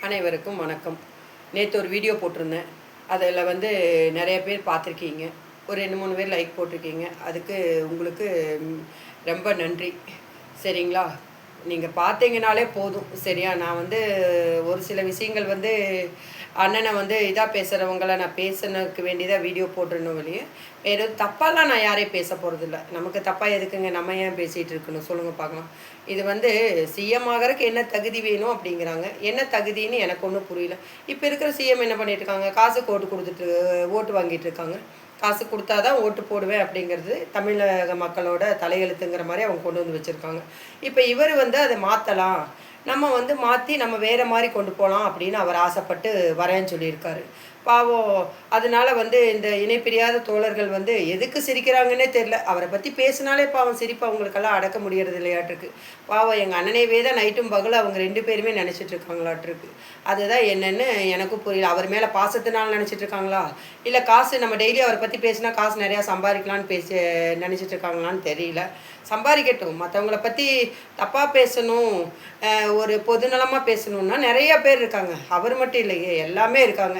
அனைவருக்கும் வணக்கம். நேற்று ஒரு வீடியோ போட்டிருந்தேன். அதில் வந்து நிறைய பேர் பார்த்துருக்கீங்க. ஒரு ரெண்டு மூணு பேர் லைக் போட்டிருக்கீங்க. அதுக்கு உங்களுக்கு ரொம்ப நன்றி. சரிங்களா? நீங்கள் பார்த்தீங்கனாலே போதும். சரியா? நான் வந்து ஒரு சில விஷயங்கள் வந்து அண்ணனை வந்து இதாக பேசுகிறவங்கள நான் பேசினதுக்கு வேண்டியதாக வீடியோ போட்டுருணும் வெளியே. வேறு தப்பாலாம் நான் யாரையும் பேச போகிறதில்ல நமக்கு தப்பாக எதுக்குங்க? நம்ம ஏன் பேசிகிட்டு இருக்கணும்? சொல்லுங்கள் பார்க்கலாம். இது வந்து சிஎம் ஆகிறதுக்கு என்ன தகுதி வேணும் அப்படிங்கிறாங்க. என்ன தகுதின்னு எனக்கு ஒன்றும் புரியல. இப்போ இருக்கிற சிஎம் என்ன பண்ணிட்டு இருக்காங்க? ஓட்டு கொடுத்துட்டு ஓட்டு வாங்கிட்டு இருக்காங்க. காசு கொடுத்தா தான் ஓட்டு போடுவேன் அப்படிங்கிறது தமிழக மக்களோட தலையெழுத்துங்கிற மாதிரி அவங்க கொண்டு வந்து வச்சுருக்காங்க. இப்போ இவர் வந்து அதை மாற்றலாம் நம்ம வந்து மாற்றி நம்ம வேறு மாதிரி கொண்டு போகலாம் அப்படின்னு அவர் ஆசைப்பட்டு வரேன்னு சொல்லியிருக்காரு. பாவம் அதனால வந்து இந்த இணைப்பிரியாத தோழர்கள் வந்து எதுக்கு சிரிக்கிறாங்கன்னே தெரில அவரை பற்றி பேசினாலே பாவம் சிரிப்பு அவங்களுக்கெல்லாம் அடக்க முடியறது இல்லையாட்டிருக்கு. பாவம் எங்கள் அண்ணனையவே தான் நைட்டும் பகலும் அவங்க ரெண்டு பேருமே நினச்சிட்டு இருக்காங்களாட்டிருக்கு. அதுதான் என்னென்னு எனக்கும் புரியல. அவர் மேலே பாசத்தினால நினச்சிட்டு இருக்காங்களா? இல்லை காசு நம்ம டெய்லி அவரை பற்றி பேசினா காசு நிறையா சம்பாதிக்கலான்னு பேசி நினச்சிட்டு இருக்காங்களான்னு தெரியல. சம்பாதிக்கட்டும். மற்றவங்கள பற்றி தப்பாக பேசணும். ஒரு பொதுநலமாக பேசணுன்னா நிறைய பேர் இருக்காங்க. அவர் மட்டும் இல்லையே எல்லாமே இருக்காங்க.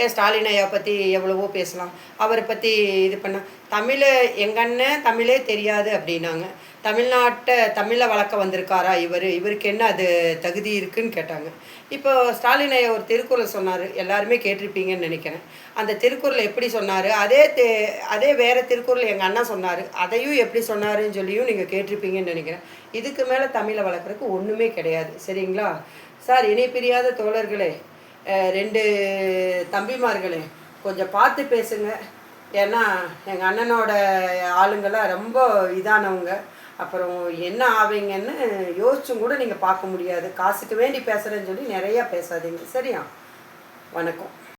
ஏன் ஸ்டாலின் ஐயா பற்றி எவ்வளவோ பேசலாம். அவரை பற்றி இது பண்ணால் தமிழை எங்கள் அண்ணன் தமிழே தெரியாது அப்படின்னாங்க. தமிழ்நாட்டை தமிழை வளர்க்க வந்திருக்காரா இவர்? இவருக்கு என்ன அது தகுதி இருக்குன்னு கேட்டாங்க. இப்போ ஸ்டாலின் ஐயா ஒரு திருக்குறள் சொன்னார். எல்லாருமே கேட்டிருப்பீங்கன்னு நினைக்கிறேன். அந்த திருக்குறள் எப்படி சொன்னார்? அதே தே அதே வேறு திருக்குறள் எங்கள் அண்ணா சொன்னார். அதையும் எப்படி சொன்னாருன்னு சொல்லியும் நீங்கள் கேட்டிருப்பீங்கன்னு நினைக்கிறேன். இதுக்கு மேலே தமிழை வளர்க்குறதுக்கு ஒன்றுமே கிடையாது. சரிங்களா? சார் இணை பிரியாத தோழர்களே ரெண்டு தம்பிமார்களே கொஞ்சம் பார்த்து பேசுங்க. ஏன்னா எங்கள் அண்ணனோட ஆளுங்கெல்லாம் ரொம்ப இதானவங்க. அப்புறம் என்ன ஆவீங்கன்னு யோசிச்சும் கூட நீங்கள் பார்க்க முடியாது. காசுக்கு வேண்டி பேசுகிறேன்னு சொல்லி நிறையா பேசாதீங்க. சரியா? வணக்கம்.